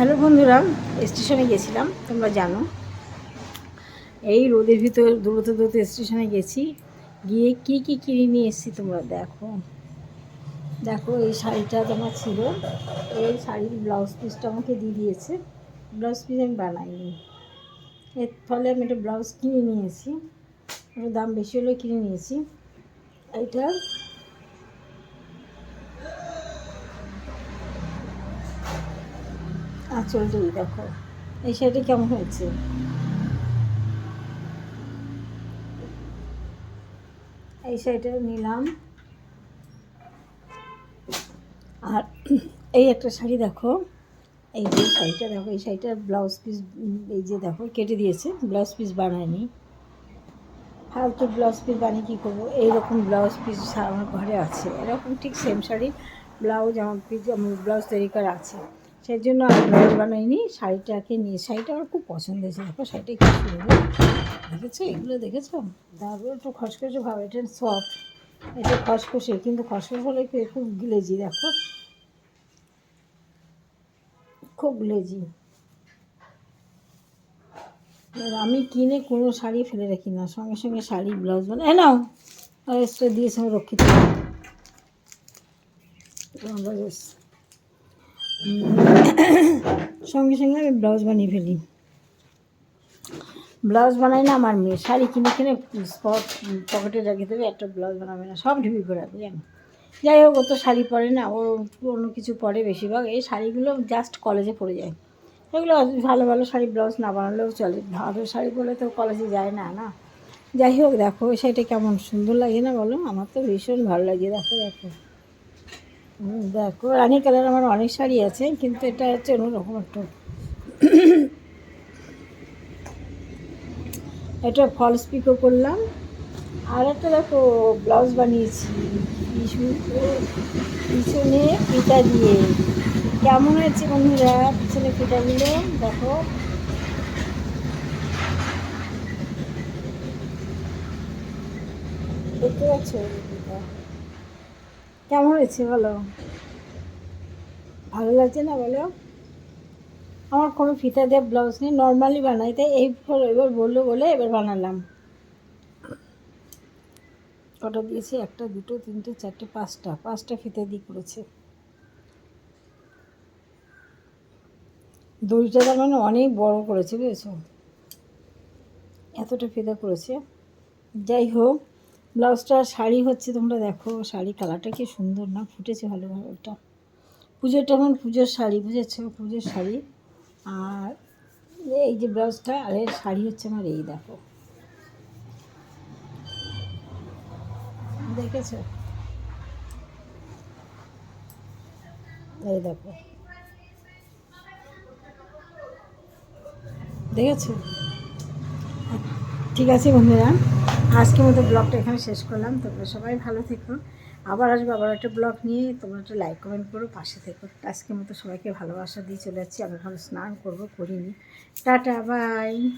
Hello বন্ধুরা, স্টেশনে গেছিলাম, তোমরা জানো। এই রোদের ভিতর দৌড়তে দৌড়তে স্টেশনে গেছি, গিয়ে কি কি কিনে নিয়ে এসেছি তোমরা দেখো। দেখো, এই শাড়িটা তোমার ছিল, এই শাড়ির ব্লাউজ পিসটা আমাকে দিয়ে দিয়েছে। ব্লাউজ পিস আমি বানাইনি। এর ফলে আমি একটা ব্লাউজ কিনে নিয়েছি একটু দাম বেশি হলেও কিনে নিয়েছি এইটা আঁচলটাই দেখো। এই শাড়িটা কেমন হয়েছে? এই শাড়িটা নিলাম। আর এই একটা শাড়ি দেখো। এই যে শাড়িটা দেখো, এই শাড়িটার ব্লাউজ পিস এই যে দেখো, কেটে দিয়েছে। ব্লাউজ পিস বানায়নি। ফালতু ব্লাউজ পিস বানিয়ে কী করব? এইরকম ব্লাউজ পিস আমার ঘরে আছে। এরকম ঠিক সেম শাড়ি ব্লাউজ আমার পিস আমার ব্লাউজ তৈরি করা আছে। সেই জন্য আমি ব্লাউজ বানাইনি। শাড়িটাকে নিয়ে শাড়িটা আমার খুব পছন্দ হয়েছে। দেখো, শাড়িটা কি সুন্দর। দেখেছ? এগুলো দেখেছ? দারুণ, একটু খসখসে ভাবে। এটা সফট এটা খসখসে, কিন্তু খসখসে হলে খুব গ্লেজি, দেখো। খুব গ্লেজি। আমি কিনে কোনো শাড়ি ফেলে রাখি না। সঙ্গে সঙ্গে শাড়ি, ব্লাউজ বানাই। নাও এক্সট্রা দিয়েছে আমি রক্ষিত সঙ্গে সঙ্গে আমি ব্লাউজ বানিয়ে ফেলি। ব্লাউজ বানাই না আমার মেয়ে। শাড়ি কিনে কিনে স্পট পকেটে রেখে দেবে, একটা ব্লাউজ বানাবে না। সব ঢিবি রাখবে, জানো? যাই হোক, ও তো শাড়ি পরে না, ও অন্য কিছু পরে বেশিরভাগ। এই শাড়িগুলো জাস্ট কলেজে পরে যায়। এগুলো ভালো ভালো শাড়ি, ব্লাউজ না বানালেও চলে। ভালো শাড়ি পরলে তো কলেজে যায় না না? যাই হোক, দেখো শাড়িটা কেমন সুন্দর লাগে না বলো? আমার তো ভীষণ ভালো লাগে। দেখো দেখো। দেখো রানী কালার আমার অনেক শাড়ি আছে, কিন্তু এটা হচ্ছে অন্যরকম একটা। এটা ফলস পিকো করলাম। আর একটা দেখো ব্লাউজ বানিয়েছি। পিছু- পিছনে পিতা দিয়ে। কেমন হয়েছে বন্ধুরা? পিছনে পিঠাগুলো দেখো। দেখতে পাচ্ছ? কেমন হয়েছে বলো? ভালো লাগছে না বলো? আমার কোনো ফিতা দেওয়া ব্লাউজ নেই নর্মালি বানাই, তাই এই এবার বলল বলে এবার বানালাম। কটা দিয়েছি? একটা, দুটো, তিনটে, চারটে, পাঁচটা। পাঁচটা ফিতা দিয়ে করেছে। দড়িটা তার মানে অনেক বড় করেছে, বুঝেছ? এতটা ফিতা করেছে। যাই হোক ব্লাউজটা শাড়ি হচ্ছে, তোমরা দেখো, শাড়ি কালারটা কি সুন্দর না? ফুটেছে ভালোভাবে ওটা। পুজোটা এখন পুজোর শাড়ি, বুঝেছ? পুজোর শাড়ি। আর এই যে ব্লাউজটা, আর এর শাড়ি হচ্ছে আমার এই, দেখো। দেখেছ? এই দেখো। দেখেছ? ঠিক আছে বন্ধুরা। আজকের মতো ব্লগটা এখানে শেষ করলাম। তোমরা সবাই ভালো থেকো। আবার আসব আবার একটা ব্লগ নিয়ে। তোমরা একটা লাইক কমেন্ট করো, পাশে থেকো। আজকের মতো সবাইকে ভালোবাসা দিয়ে চলে যাচ্ছি। আমি ভালো স্নান করব, করিনি। Tata bye